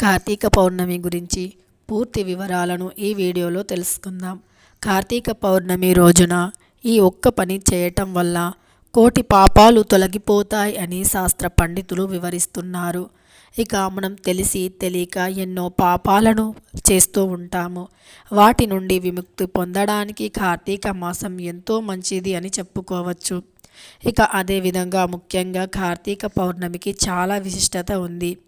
కార్తీక పౌర్ణమి గురించి పూర్తి వివరాలను ఈ వీడియోలో తెలుసుకుందాం. కార్తీక పౌర్ణమి రోజున ఈ ఒక్క పని చేయటం వల్ల కోటి పాపాలు తొలగిపోతాయి అని శాస్త్ర పండితులు వివరిస్తున్నారు. ఇక మనం తెలిసి తెలియక ఎన్నో పాపాలను చేస్తూ ఉంటాము. వాటి నుండి విముక్తి పొందడానికి కార్తీక మాసం ఎంతో మంచిది అని చెప్పుకోవచ్చు. ఇక అదేవిధంగా ముఖ్యంగా కార్తీక పౌర్ణమికి చాలా విశిష్టత ఉంది.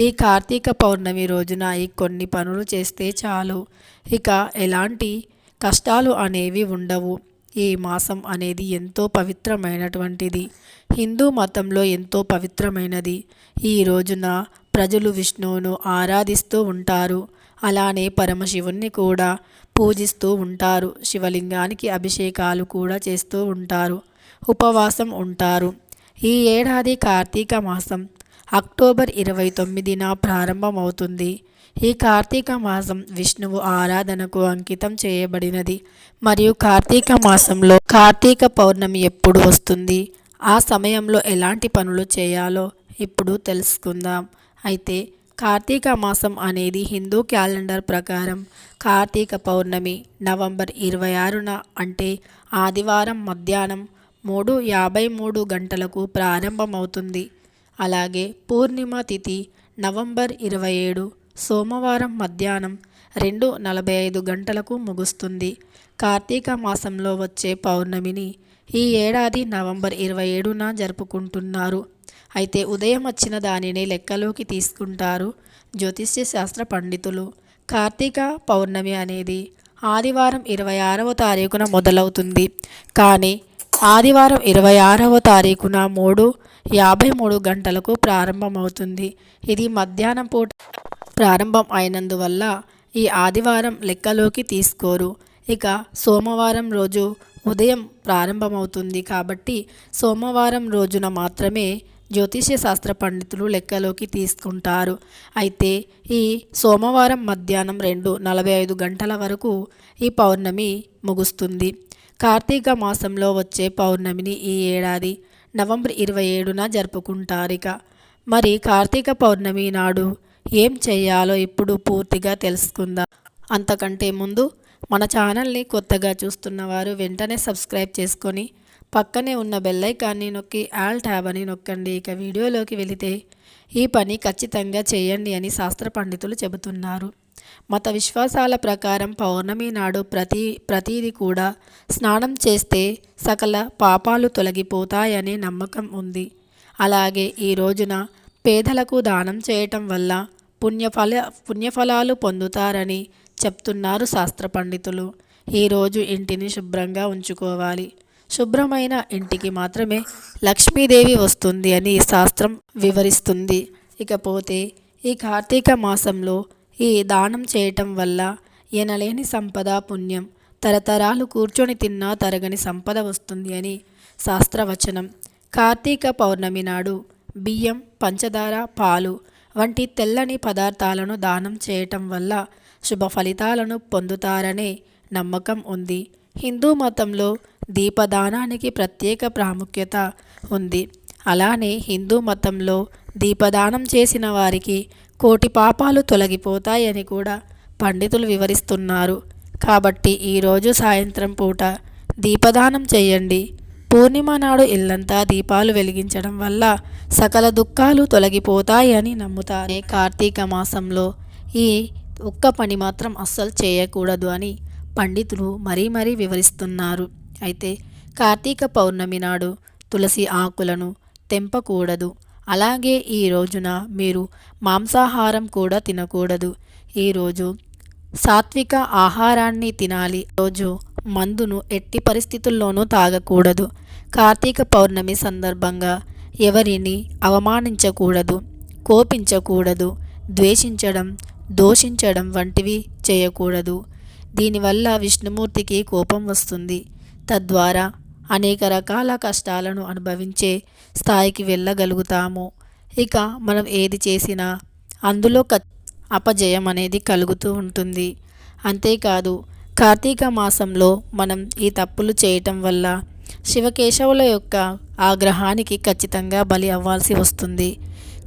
ఈ కార్తీక పౌర్ణమి రోజున ఈ కొన్ని పనులు చేస్తే చాలు. ఇక ఎలాంటి కష్టాలు అనేవి ఉండవు. ఈ మాసం అనేది ఎంతో పవిత్రమైనటువంటిది. హిందూ మతంలో ఎంతో పవిత్రమైనది. ఈ రోజున ప్రజలు విష్ణువును ఆరాధిస్తూ ఉంటారు. అలానే పరమశివుణ్ణి కూడా పూజిస్తూ ఉంటారు. శివలింగానికి అభిషేకాలు కూడా చేస్తూ ఉంటారు. ఉపవాసం ఉంటారు. ఈ ఏడాది కార్తీక మాసం అక్టోబర్ ఇరవై తొమ్మిదిన ప్రారంభమవుతుంది. ఈ కార్తీక మాసం విష్ణువు ఆరాధనకు అంకితం చేయబడినది. మరియు కార్తీక మాసంలో కార్తీక పౌర్ణమి ఎప్పుడు వస్తుంది? ఆ సమయంలో ఎలాంటి పనులు చేయాలో ఇప్పుడు తెలుసుకుందాం. అయితే కార్తీక మాసం అనేది హిందూ క్యాలెండర్ ప్రకారం కార్తీక పౌర్ణమి నవంబర్ ఇరవై ఆరున అంటే ఆదివారం మధ్యాహ్నం మూడు యాభై మూడు గంటలకు ప్రారంభమవుతుంది. అలాగే పూర్ణిమ తిథి నవంబర్ ఇరవై ఏడు సోమవారం మధ్యాహ్నం రెండు నలభై ఐదు గంటలకు ముగుస్తుంది. కార్తీక మాసంలో వచ్చే పౌర్ణమిని ఈ ఏడాది నవంబర్ ఇరవై ఏడున జరుపుకుంటున్నారు. అయితే ఉదయం వచ్చిన దానిని లెక్కలోకి తీసుకుంటారు జ్యోతిష్య శాస్త్ర పండితులు. కార్తీక పౌర్ణమి అనేది ఆదివారం ఇరవై ఆరవ తారీఖున మొదలవుతుంది. కానీ ఆదివారం ఇరవై ఆరవ తారీఖున మూడు యాభై మూడు గంటలకు ప్రారంభమవుతుంది. ఇది మధ్యాహ్నం పూట ప్రారంభం అయినందువల్ల ఈ ఆదివారం లెక్కలోకి తీసుకోరు. ఇక సోమవారం రోజు ఉదయం ప్రారంభమవుతుంది కాబట్టి సోమవారం రోజున మాత్రమే జ్యోతిష్య శాస్త్ర పండితులు లెక్కలోకి తీసుకుంటారు. అయితే ఈ సోమవారం మధ్యాహ్నం రెండు నలభై ఐదు గంటల వరకు ఈ పౌర్ణమి ముగుస్తుంది. కార్తీక మాసంలో వచ్చే పౌర్ణమిని ఈ ఏడాది నవంబర్ ఇరవై ఏడున జరుపుకుంటారిక. మరి కార్తీక పౌర్ణమి నాడు ఏం చేయాలో ఇప్పుడు పూర్తిగా తెలుసుకుందాం. అంతకంటే ముందు మన ఛానల్ని కొత్తగా చూస్తున్న వారు వెంటనే సబ్స్క్రైబ్ చేసుకొని పక్కనే ఉన్న బెల్లైకాన్ని నొక్కి ఆల్ ట్యాబ్ అని నొక్కండి. ఇక వీడియోలోకి వెళితే ఈ పని ఖచ్చితంగా చేయండి అని శాస్త్ర పండితులు చెబుతున్నారు. మత విశ్వాసాల ప్రకారం పౌర్ణమి నాడు ప్రతి ప్రతీది కూడా స్నానం చేస్తే సకల పాపాలు తొలగిపోతాయనే నమ్మకం ఉంది. అలాగే ఈ రోజున పేదలకు దానం చేయటం వల్ల పుణ్యఫల పుణ్యఫలాలు పొందుతారని చెప్తున్నారు శాస్త్ర పండితులు. ఈరోజు ఇంటిని శుభ్రంగా ఉంచుకోవాలి. శుభ్రమైన ఇంటికి మాత్రమే లక్ష్మీదేవి వస్తుంది అని శాస్త్రం వివరిస్తుంది. ఇకపోతే ఈ కార్తీక మాసంలో ఈ దానం చేయటం వల్ల ఎనలేని సంపద పుణ్యం తరతరాలు కూర్చొని తిన్నా తరగని సంపద వస్తుంది అని శాస్త్రవచనం. కార్తీక పౌర్ణమి నాడు బియ్యం పంచదార పాలు వంటి తెల్లని పదార్థాలను దానం చేయటం వల్ల శుభ ఫలితాలను పొందుతారనే నమ్మకం ఉంది. హిందూ మతంలో దీపదానానికి ప్రత్యేక ప్రాముఖ్యత ఉంది. అలానే హిందూ మతంలో దీపదానం చేసిన వారికి కోటి పాపాలు తొలగిపోతాయని కూడా పండితులు వివరిస్తున్నారు. కాబట్టి ఈరోజు సాయంత్రం పూట దీపదానం చేయండి. పూర్ణిమ నాడు ఇల్లంతా దీపాలు వెలిగించడం వల్ల సకల దుఃఖాలు తొలగిపోతాయని నమ్ముతారే. కార్తీక మాసంలో ఈ ఒక్క పని మాత్రం అస్సలు చేయకూడదు అని పండితులు మరీ మరీ వివరిస్తున్నారు. అయితే కార్తీక పౌర్ణమి నాడు తులసి ఆకులను తెంపకూడదు. అలాగే ఈ రోజున మీరు మాంసాహారం కూడా తినకూడదు. ఈరోజు సాత్విక ఆహారాన్ని తినాలి. రోజు మందును ఎట్టి పరిస్థితుల్లోనూ తాగకూడదు. కార్తీక పౌర్ణమి సందర్భంగా ఎవరిని అవమానించకూడదు కోపించకూడదు ద్వేషించడం దోషించడం వంటివి చేయకూడదు. దీనివల్ల విష్ణుమూర్తికి కోపం వస్తుంది. తద్వారా అనేక రకాల కష్టాలను అనుభవించే స్థాయికి వెళ్ళగలుగుతాము. ఇక మనం ఏది చేసినా అందులో అపజయం అనేది కలుగుతూ ఉంటుంది. అంతేకాదు కార్తీక మాసంలో మనం ఈ తప్పులు చేయటం వల్ల శివకేశవుల యొక్క ఆగ్రహానికి ఖచ్చితంగా బలి అవ్వాల్సి వస్తుంది.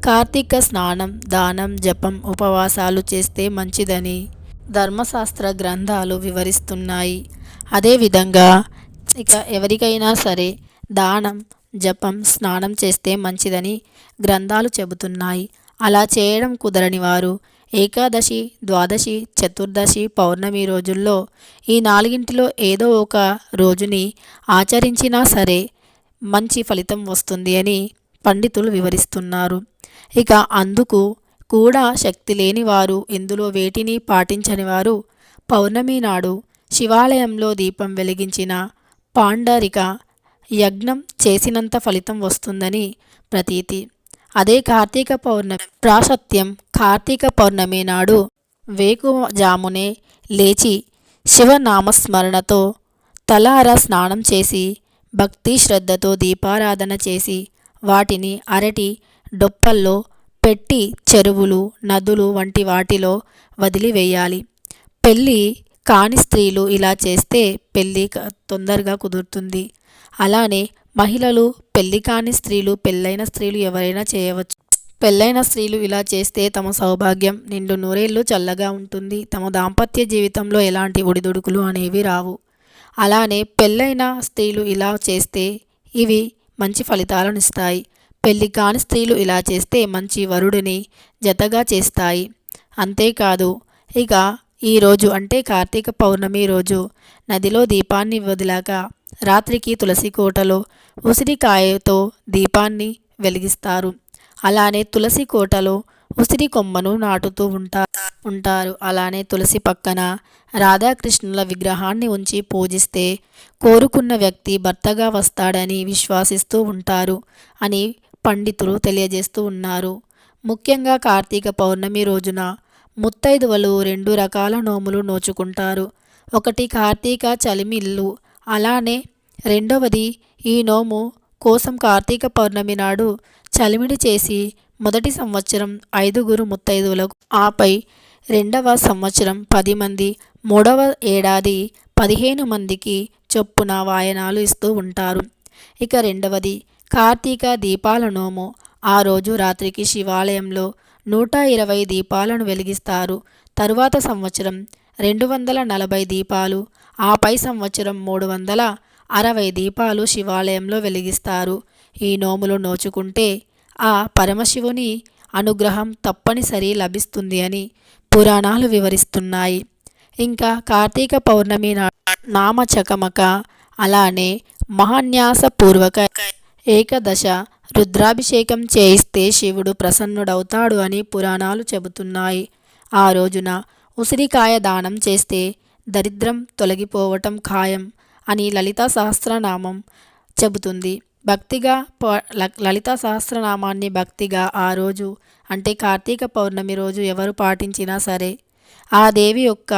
కార్తీక స్నానం దానం జపం ఉపవాసాలు చేస్తే మంచిదని ధర్మశాస్త్ర గ్రంథాలు వివరిస్తున్నాయి. అదేవిధంగా ఇక ఎవరికైనా సరే దానం జపం స్నానం చేస్తే మంచిదని గ్రంథాలు చెబుతున్నాయి. అలా చేయడం కుదరని వారు ఏకాదశి ద్వాదశి చతుర్దశి పౌర్ణమి రోజుల్లో ఈ నాలుగింటిలో ఏదో ఒక రోజుని ఆచరించినా సరే మంచి ఫలితం వస్తుంది అని పండితులు వివరిస్తున్నారు. ఇక అందుకు కూడా శక్తి లేని వారు ఇందులో వేటిని పాటించని వారు పౌర్ణమి నాడు శివాలయంలో దీపం వెలిగించిన పాండారిక యజ్ఞం చేసినంత ఫలితం వస్తుందని ప్రతీతి. అదే కార్తీక పౌర్ణమి ప్రాశత్యం కార్తీక పౌర్ణమి నాడు వేకుజామునే లేచి శివనామస్మరణతో తలార స్నానం చేసి భక్తి శ్రద్ధతో దీపారాధన చేసి వాటిని అరటి డొప్పల్లో పెట్టి చెరువులు నదులు వంటి వాటిలో వదిలివేయాలి. పెళ్ళి కాని స్త్రీలు ఇలా చేస్తే పెళ్ళి తొందరగా కుదురుతుంది. అలానే మహిళలు పెళ్ళి కాని స్త్రీలు పెళ్ళైన స్త్రీలు ఎవరైనా చేయవచ్చు. పెళ్ళైన స్త్రీలు ఇలా చేస్తే తమ సౌభాగ్యం నిండు నూరేళ్ళు చల్లగా ఉంటుంది. తమ దాంపత్య జీవితంలో ఎలాంటి ఒడిదుడుకులు అనేవి రావు. అలానే పెళ్ళైన స్త్రీలు ఇలా చేస్తే ఇవి మంచి ఫలితాలను ఇస్తాయి. పెళ్ళి కాని స్త్రీలు ఇలా చేస్తే మంచి వరుడిని జతగా చేస్తాయి. అంతేకాదు ఇక ఈరోజు అంటే కార్తీక పౌర్ణమి రోజు. నదిలో దీపాన్ని వదిలాక రాత్రికి తులసి కోటలో ఉసిరికాయతో దీపాన్ని వెలిగిస్తారు. అలానే తులసి కోటలో ఉసిరి కొమ్మను నాటుతూ ఉంటా ఉంటారు. అలానే తులసి పక్కన రాధాకృష్ణుల విగ్రహాన్ని ఉంచి పూజిస్తే కోరుకున్న వ్యక్తి భర్తగా వస్తాడని విశ్వాసిస్తూ ఉంటారు అని పండితులు తెలియజేస్తూ ఉన్నారు. ముఖ్యంగా కార్తీక పౌర్ణమి రోజున ముత్తైదువలు రెండు రకాల నోములు నోచుకుంటారు. ఒకటి కార్తీక చలిమిల్లు. అలానే రెండవది ఈ నోము కోసం కార్తీక పౌర్ణమి నాడు చలిమిడి చేసి మొదటి సంవత్సరం ఐదుగురు ముత్తైదువులకు ఆపై రెండవ సంవత్సరం పది మంది మూడవ ఏడాది పదిహేను మందికి చొప్పున వాయనాలు ఇస్తూ ఉంటారు. ఇక రెండవది కార్తీక దీపాల నోము. ఆ రోజు రాత్రికి శివాలయంలో నూట ఇరవై దీపాలను వెలిగిస్తారు. తరువాత సంవత్సరం రెండు వందల నలభై దీపాలు ఆపై సంవత్సరం మూడు వందల అరవై దీపాలు శివాలయంలో వెలిగిస్తారు. ఈ నోములు నోచుకుంటే ఆ పరమశివుని అనుగ్రహం తప్పనిసరి లభిస్తుంది అని పురాణాలు వివరిస్తున్నాయి. ఇంకా కార్తీక పౌర్ణమి నామచకమక అలానే మహాన్యాసపూర్వక ఏకదశ రుద్రాభిషేకం చేయిస్తే శివుడు ప్రసన్నుడవుతాడు అని పురాణాలు చెబుతున్నాయి. ఆ రోజున ఉసిరికాయ దానం చేస్తే దరిద్రం తొలగిపోవటం ఖాయం అని లలితా సహస్రనామం చెబుతుంది. భక్తిగా లలితా సహస్రనామాన్ని భక్తిగా ఆ రోజు అంటే కార్తీక పౌర్ణమి రోజు ఎవరు పాటించినా సరే ఆ దేవి యొక్క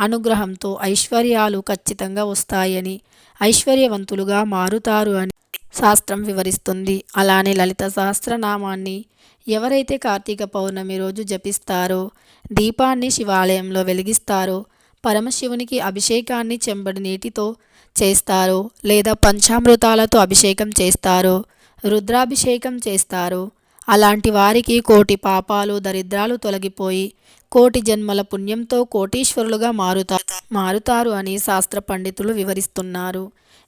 అనుగ్రహంతో ఐశ్వర్యాలు ఖచ్చితంగా వస్తాయని ఐశ్వర్యవంతులుగా మారుతారు అని శాస్త్రం వివరిస్తుంది. అలానే లలిత సహస్రనామాన్ని ఎవరైతే కార్తీక పౌర్ణమి రోజు జపిస్తారో దీపాన్ని శివాలయంలో వెలిగిస్తారో పరమశివునికి అభిషేకాన్ని చెంబడి నీటితో చేస్తారో లేదా పంచామృతాలతో అభిషేకం చేస్తారో రుద్రాభిషేకం చేస్తారో అలాంటి వారికి కోటి పాపాలు దరిద్రాలు తొలగిపోయి కోటి జన్మల పుణ్యంతో కోటీశ్వరులుగా మారుతారు మారుతారు అని శాస్త్ర పండితులు వివరిస్తున్నారు.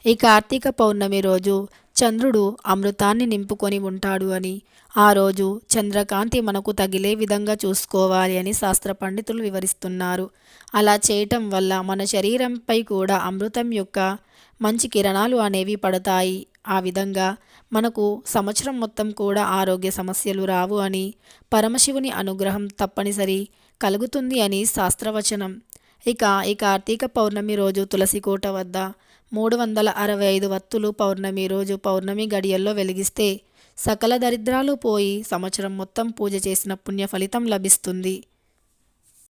ఈ కార్తీక పౌర్ణమి రోజు చంద్రుడు అమృతాన్ని నింపుకొని ఉంటాడు అని. ఆ రోజు చంద్రకాంతి మనకు తగిలే విధంగా చూసుకోవాలి అని శాస్త్ర పండితులు వివరిస్తున్నారు. అలా చేయటం వల్ల మన శరీరంపై కూడా అమృతం యొక్క మంచి కిరణాలు అనేవి పడతాయి. ఆ విధంగా మనకు సంవత్సరం మొత్తం కూడా ఆరోగ్య సమస్యలు రావు అని పరమశివుని అనుగ్రహం తప్పనిసరి కలుగుతుంది అని శాస్త్రవచనం. ఇక ఈ కార్తీక పౌర్ణమి రోజు తులసికోట వద్ద మూడు వందల అరవై ఐదు వత్తులు పౌర్ణమి రోజు పౌర్ణమి గడియల్లో వెలిగిస్తే సకల దరిద్రాలు పోయి సంవత్సరం మొత్తం పూజ చేసిన పుణ్య ఫలితం లభిస్తుంది.